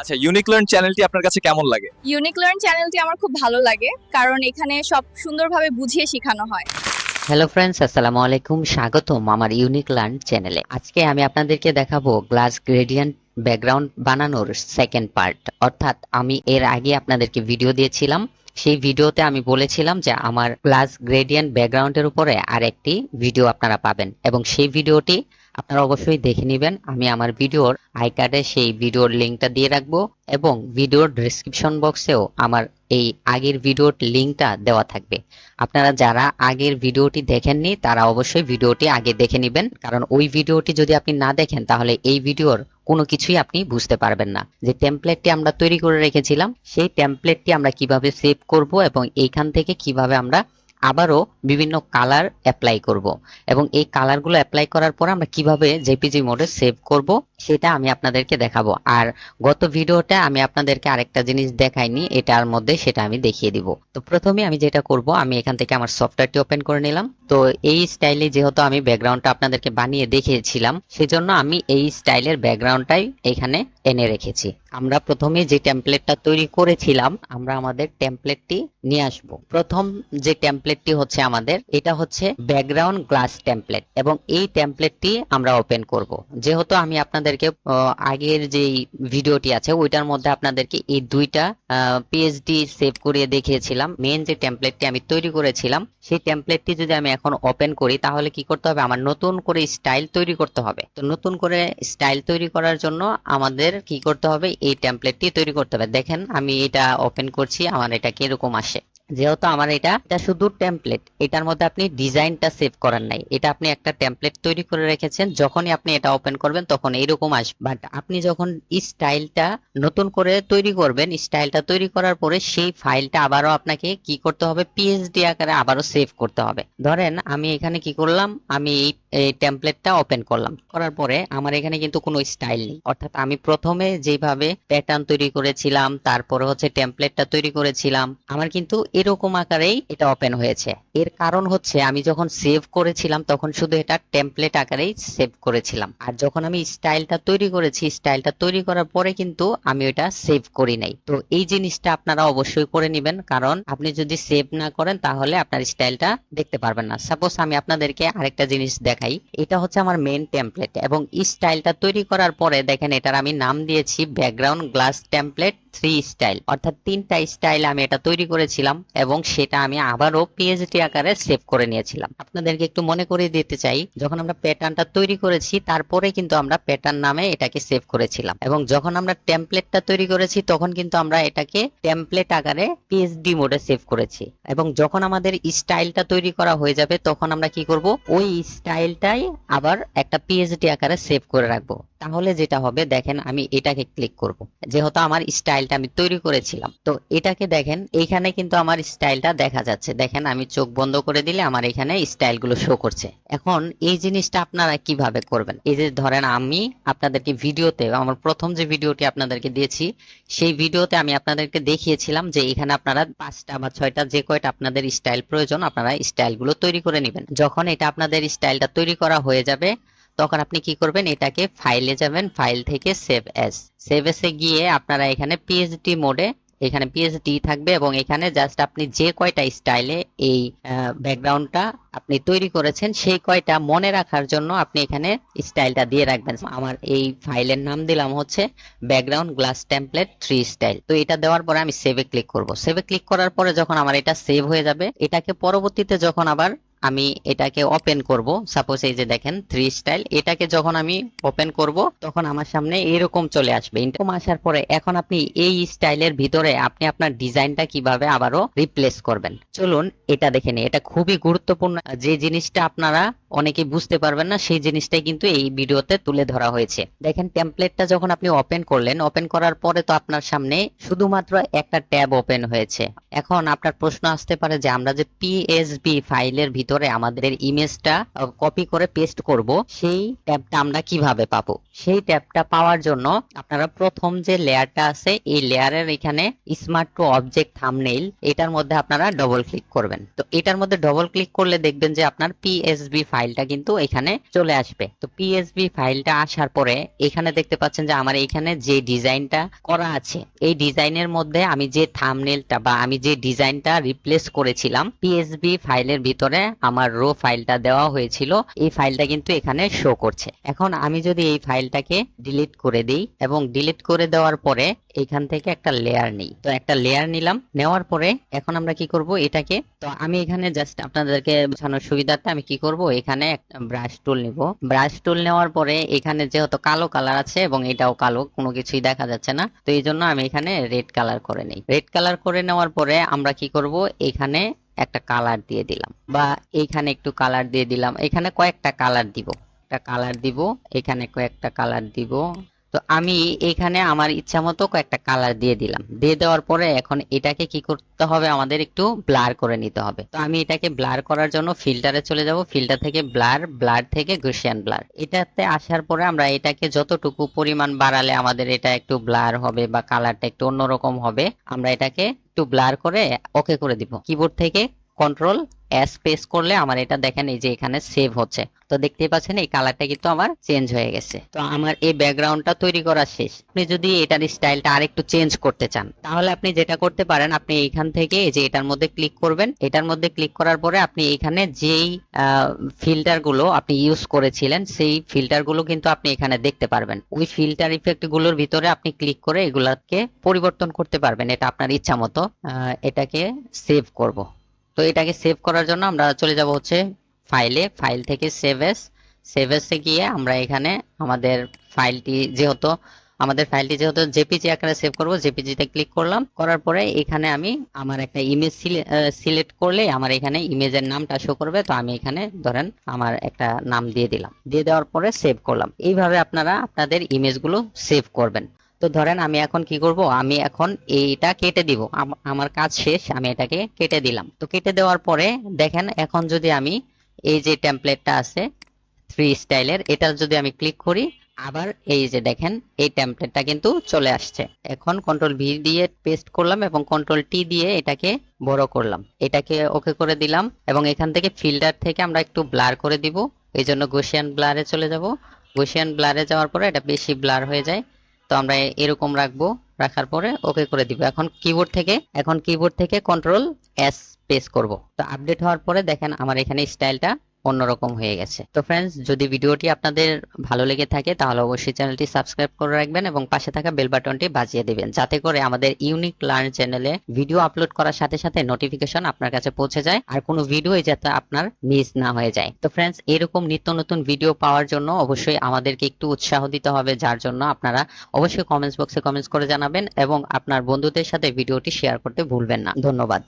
আচ্ছা unique learn চ্যানেলটি আপনার কাছে কেমন লাগে? ইউনিক লার্ন চ্যানেলটি আমার খুব ভালো লাগে কারণ এখানে সব সুন্দরভাবে বুঝিয়ে শেখানো হয়। হ্যালো ফ্রেন্ডস আসসালামু আলাইকুম স্বাগতম আমার ইউনিক লার্ন চ্যানেলে আজকে আমি আপনাদেরকে দেখাবো গ্লাস গ্রেডিয়েন্ট ব্যাকগ্রাউন্ড বানানোর সেকেন্ড পার্ট অর্থাৎ আমি এর আগে আপনাদেরকে ভিডিও দিয়েছিলাম। সেই ভিডিওতে আমি বলেছিলাম যে আমার গ্লাস গ্রেডিয়েন্ট ব্যাকগ্রাউন্ডের উপরে আর একটি ভিডিও আপনারা পাবেন। এবং সেই ভিডিওটি আপনারা অবশ্যই দেখে নেবেন। আমি আমার ভিডিওর আই কার্ডে সেই ভিডিওর লিঙ্কটা দিয়ে রাখব এবং ভিডিওর ডেসক্রিপশন বক্সেও আমার এই আগের ভিডিওর লিঙ্কটা দেওয়া থাকবে। আপনারা যারা আগের ভিডিওটি দেখেননি, তারা অবশ্যই ভিডিওটি আগে দেখে নেবেন। কারণ ওই ভিডিওটি যদি আপনি না দেখেন, তাহলে এই ভিডিওর কোনো কিছুই আপনি বুঝতে পারবেন না। যে টেমপ্লেটটি আমরা তৈরি করে রেখেছিলাম, সেই টেমপ্লেটটি আমরা কীভাবে সেভ করব এবং এইখান থেকে কীভাবে আমরা আবারও বিভিন্ন কালার অ্যাপ্লাই করব। এবং এই কালারগুলো অ্যাপ্লাই করার পর আমরা কীভাবে জেপিজি মোডে সেভ করব, সেটা আমি আপনাদেরকে দেখাবো। আর গত ভিডিওতে আমি আপনাদেরকে আরেকটা জিনিস দেখাইনি, এটার মধ্যে সেটা আমি দেখিয়ে দিব। তো প্রথমে আমি যেটা করব, আমি এখান থেকে আমার সফটওয়্যারটি ওপেন করে নিলাম। তো এই স্টাইলে যেহেতু আমি ব্যাকগ্রাউন্ডটা আপনাদেরকে বানিয়ে দেখিয়েছিলাম, সেজন্য আমি এই স্টাইলের ব্যাকগ্রাউন্ডটাই এখানে এনে রেখেছি। আমরা প্রথমে যে টেমপ্লেটটা তৈরি করেছিলাম, আমরা আমাদের টেমপ্লেটটি নিয়ে আসব। প্রথম যে টেমপ্লেটটি হচ্ছে আমাদের, এটা হচ্ছে ব্যাকগ্রাউন্ড গ্লাস টেমপ্লেট এবং এই টেমপ্লেটটি আমরা ওপেন করব। যেহেতু আমি আপনাদেরকে আগের যে ভিডিওটি আছে, ওইটার মধ্যে আপনাদেরকে এই দুইটা পিএইচডি সেভ করিয়ে দেখিয়েছিলাম। মেন যে টেমপ্লেটটি আমি তৈরি করেছিলাম, সেই টেমপ্লেটটি যদি আমি এখন ওপেন করি, তাহলে কি করতে হবে? আমার নতুন করে স্টাইল তৈরি করতে হবে। তো নতুন করে স্টাইল তৈরি করার জন্য আমাদের কি করতে হবে? এই টেমপ্লেটটি তৈরি করতে হবে। দেখেন, আমি এটা ওপেন করছি, আমার এটা কীরকম আসে। যেহেতু আমার এটা এটা শুধু টেমপ্লেট এটার মধ্যে আপনি ডিজাইনটা সেভ করার নাই। এটা আপনি একটা টেমপ্লেট তৈরি করে রেখেছেন, যখনই আপনি এটা ওপেন করবেন, তখন এরকম আসবে। বাট আপনি যখন স্টাইলটা নতুন করে তৈরি করবেন স্টাইলটা তৈরি করার পরে সেই ফাইলটা আবারও আপনাকে কি করতে হবে? পিএইচডি আকারে আবারও সেভ করতে হবে। ধরেন, আমি এখানে কি করলাম? আমি এই এই টেমপ্লেটটা ওপেন করলাম। করার পরে আমার এখানে কিন্তু কোনো স্টাইল নেই। অর্থাৎ আমি প্রথমে যেভাবে প্যাটার্ন তৈরি করেছিলাম, তারপরে হচ্ছে টেমপ্লেটটা তৈরি করেছিলাম, আমার কিন্তু এরকম আকারেই এটা ওপেন হয়েছে। এর কারণ হচ্ছে আমি যখন সেভ করেছিলাম, তখন শুধু এটা টেমপ্লেট আকারেই সেভ করেছিলাম। আর যখন আমি স্টাইলটা তৈরি করেছি স্টাইলটা তৈরি করার পরে কিন্তু আমি ওটা সেভ করি নাই। তো এই জিনিসটা আপনারা অবশ্যই করে নেবেন, কারণ আপনি যদি সেভ না করেন, তাহলে আপনার স্টাইলটা দেখতে পারবেন না। সাপোজ আমি আপনাদেরকে আরেকটা জিনিস দেখাই, এটা হচ্ছে আমার মেন টেমপ্লেট এবং স্টাইলটা তৈরি করার পরে দেখেন এটার আমি নাম দিয়েছি background glass template three style অর্থাৎ তিনটা স্টাইল আমি এটা তৈরি করেছিলাম এবং সেটা আমি আবারও পিএইচডি আকারে সেভ করে নিয়েছিলাম। আপনাদেরকে একটু মনে করে দিতে চাই, যখন আমরা প্যাটার্নটা তৈরি করেছি, তারপরে কিন্তু আমরা প্যাটার্ন নামে এটাকে সেভ করেছিলাম এবং যখন আমরা টেমপ্লেটটা তৈরি করেছি, তখন কিন্তু আমরা এটাকে টেমপ্লেট আকারে পিএইচডি মোডে সেভ করেছি এবং যখন আমাদের স্টাইলটা তৈরি করা হয়ে যাবে, তখন আমরা কি করব? ওই স্টাইলটাই আবার একটা পিএইচডি আকারে সেভ করে রাখব। তাহলে যেটা হবে, দেখেন আমি এটাকে ক্লিক করব। যেহেতু আমার স্টাইলটা আমি তৈরি করেছিলাম, তো এটাকে দেখেন এইখানে কিন্তু আমার স্টাইলটা দেখা যাচ্ছে। দেখেন, আমি চোখ বন্ধ করে দিলে আমার এখানে স্টাইলগুলো শো করছে। এখন এই জিনিসটা আপনারা কীভাবে করবেন? এই যে ধরেন আমি আপনাদেরকে ভিডিওতে, আমার প্রথম যে ভিডিওটি আপনাদেরকে দিয়েছি, সেই ভিডিওতে আমি আপনাদেরকে দেখিয়েছিলাম যে এখানে আপনারা পাঁচটা বা ছয়টা যে কয়টা আপনাদের স্টাইল প্রয়োজন, আপনারা স্টাইলগুলো তৈরি করে নেবেন। যখন এটা আপনাদের স্টাইলটা তৈরি করা হয়ে যাবে তখন আপনি কি করবেন? এটাকে ফাইলে যাবেন ফাইল থেকে সেভ এস সেভ এসে গিয়ে আপনারা এখানে পিএইচডি মোডে এখানে পিএইচডি থাকবে এবং এখানে জাস্ট আপনি যে কয়টা স্টাইলে এই ব্যাকগ্রাউন্ডটা আপনি তৈরি করেছেন, সেই কয়টা মনে রাখার জন্য আপনি এখানে স্টাইলটা দিয়ে রাখবেন। আমার এই ফাইলের নাম দিলাম হচ্ছে background glass template three style তো এটা দেওয়ার পরে আমি সেভে ক্লিক করব। সেভে ক্লিক করার পরে যখন আমার এটা সেভ হয়ে যাবে, এটাকে পরবর্তীতে যখন আবার আমি এটাকে ওপেন করব। সাপোজ এই যে দেখেন থ্রি স্টাইল এটাকে যখন আমি ওপেন করব, তখন আমার সামনে এরকম চলে আসবে। এরকম আসার পরে এখন আপনি এই স্টাইলের ভিতরে আপনি আপনার ডিজাইনটা কীভাবে আবারও রিপ্লেস করবেন। চলুন এটা দেখে নিই। এটা খুবই গুরুত্বপূর্ণ। যে জিনিসটা আপনারা অনেকে বুঝতে পারবেন না, সেই জিনিসটাই কিন্তু এই ভিডিওতে তুলে ধরা হয়েছে। দেখেন টেমপ্লেটটা যখন আপনি ওপেন করলেন ওপেন করার পরে তো আপনার সামনে শুধুমাত্র একটা ট্যাব ওপেন হয়েছে। এখন আপনার প্রশ্ন আসতে পারে যে আমরা যে পিএসবি ফাইলের ভিতরে ভিতরে আমাদের ইমেজটা কপি করে পেস্ট করব। সেই ট্যাবটা আমরা কীভাবে পাবো? সেই ট্যাবটা পাওয়ার জন্য আপনারা প্রথম যে লেয়ারটা আছে, এই লেয়ারের এখানে স্মার্ট টু অবজেক্ট থাম্বনেইল এটার মধ্যে আপনারা ডবল ক্লিক করবেন। তো এটার মধ্যে ডবল ক্লিক করলে দেখবেন যে আপনার পিএসবি ফাইলটা কিন্তু এখানে চলে আসবে। তো পিএসবি ফাইলটা আসার পরে এখানে দেখতে পাচ্ছেন যে আমার এখানে যে ডিজাইনটা করা আছে, এই ডিজাইনের মধ্যে আমি যে থাম্বনেইলটা বা আমি যে ডিজাইনটা রিপ্লেস করেছিলাম পিএসবি ফাইলের ভিতরে আমার রো ফাইলটা দেওয়া হয়েছিল, এই ফাইলটা কিন্তু এখানে শো করছে। এখন আমি যদি এই ফাইলটাকে ডিলিট করে দিই এবং ডিলিট করে দেওয়ার পরে এখান থেকে একটা লেয়ার নিই। তো একটা লেয়ার নিলাম, নেওয়ার পরে এখন আমরা কি করব এটাকে? তো আমি এখানে জাস্ট আপনাদেরকে বোঝানোর সুবিধার্থে আমি কি করব? এখানে একটা ব্রাশ টুল নিব। ব্রাশ টুল নেওয়ার পরে এখানে যেহেতু কালো কালার আছে এবং এটাও কালো, কোনো কিছুই দেখা যাচ্ছে না, তো এই জন্য আমি এখানে রেড কালার করে নিই। রেড কালার করে নেওয়ার পরে আমরা কি করব? এখানে একটা কালার দিয়ে দিলাম। বা এইখানে একটু কালার দিয়ে দিলাম। এখানে কয়েকটা কালার দিব। একটা কালার দিব, এখানে কয়েকটা কালার দিব। তো আমি এখানে আমার ইচ্ছা মতো কয়েকটা কালার দিয়ে দিলাম। দিয়ে দেওয়ার পরে এখন এটাকে কি করতে হবে? আমাদের একটু ব্লার করে নিতে হবে। তো আমি এটাকে ব্লার করার জন্য ফিল্টারে চলে যাব। ফিল্টার থেকে ব্লার ব্লার থেকে গুশিয়ান ব্লার এটাতে আসার পরে আমরা এটাকে যতটুকু পরিমাণ বাড়ালে আমাদের এটা একটু ব্লার হবে বা কালারটা একটু অন্যরকম হবে, আমরা এটাকে একটু ব্লার করে ওকে করে দিব। কিবোর্ড থেকে কন্ট্রোল এস প্রেস করলে আমার এটা দেখেন এই যে এখানে সেভ হচ্ছে। তো দেখতেই পাচ্ছেন এই কালারটা কিন্তু আমার চেঞ্জ হয়ে গেছে। তো আমার এই ব্যাকগ্রাউন্ডটা তৈরি করা শেষ। আপনি যদি এটার স্টাইলটা আরেকটু চেঞ্জ করতে চান, তাহলে আপনি যেটা করতে পারেন, আপনি এইখান থেকে এই যে এটার মধ্যে ক্লিক করবেন। এটার মধ্যে ক্লিক করার পরে আপনি এখানে যেই ফিল্টারগুলো আপনি ইউজ করেছিলেন, সেই ফিল্টারগুলো কিন্তু আপনি এখানে দেখতে পারবেন। ওই ফিল্টার ইফেক্টগুলোর ভিতরে আপনি ক্লিক করে এগুলাকে পরিবর্তন করতে পারবেন। এটা আপনার ইচ্ছা মতো এটাকে সেভ করব। তো এটাকে সেভ করার জন্য আমরা চলে যাব হচ্ছে ফাইলে ফাইল থেকে সেভ এস সেভ এসে গিয়ে আমরা এখানে আমাদের ফাইলটি যেহেতু, আমাদের ফাইলটি যেহেতু জেপিজি আকারে সেভ করব জেপিজিতে ক্লিক করলাম। করার পরে এখানে আমি আমার একটা ইমেজ সিলেক্ট করলে আমার এখানে ইমেজের নামটা শো করবে। তো আমি এখানে ধরেন আমার একটা নাম দিয়ে দিলাম। দিয়ে দেওয়ার পরে সেভ করলাম। এইভাবে আপনারা আপনাদের ইমেজগুলো সেভ করবেন। তো ধরেন আমি এখন কি করব? আমি এখন এইটা কেটে দিব। আমার কাজ শেষ, আমি এটাকে কেটে দিলাম। তো কেটে দেওয়ার পরে দেখেন, এখন যদি আমি এই যে টেমপ্লেটটা আছে থ্রি স্টাইলের এটা যদি আমি ক্লিক করি, আবার এই যে দেখেন, এই টেমপ্লেটটা কিন্তু চলে আসছে। এখন কন্ট্রোল ভি দিয়ে পেস্ট করলাম এবং কন্ট্রোল টি দিয়ে এটাকে বড় করলাম। এটাকে ওকে করে দিলাম এবং এখান থেকে ফিল্টার থেকে আমরা একটু ব্লার করে দিব। এই জন্য গোশিয়ান ব্লারে চলে যাব। গোশিয়ান ব্লারে যাওয়ার পরে এটা বেশি ব্লার হয়ে যায়। তো আমরা এরকম রাখব, রাখার পরে ওকে করে দিব। এখন কিবোর্ড থেকে, এখন কিবোর্ড থেকে কন্ট্রোল এস প্রেস করব। তো আপডেট হওয়ার পরে দেখেন আমার এখানে স্টাইলটা অন্যরকম হয়ে গেছে। তো ফ্রেন্ডস যদি ভিডিওটি আপনাদের ভালো লেগে থাকে, তাহলে অবশ্যই চ্যানেলটি সাবস্ক্রাইব করে রাখবেন এবং পাশে থাকা বেল বাটনটি বাজিয়ে দেবেন। যাতে করে আমাদের ইউনিক লার্ন চ্যানেলে ভিডিও আপলোড করার সাথে সাথে নোটিফিকেশন আপনার কাছে পৌঁছে যায় আর কোনো ভিডিও যাতে আপনার মিস না হয়ে যায়। তো ফ্রেন্ডস এরকম নিত্য নতুন ভিডিও পাওয়ার জন্য অবশ্যই আমাদেরকে একটু উৎসাহ দিতে হবে, যার জন্য আপনারা অবশ্যই কমেন্টস বক্সে কমেন্টস করে জানাবেন এবং আপনার বন্ধুদের সাথে ভিডিওটি শেয়ার করতে ভুলবেন না। ধন্যবাদ।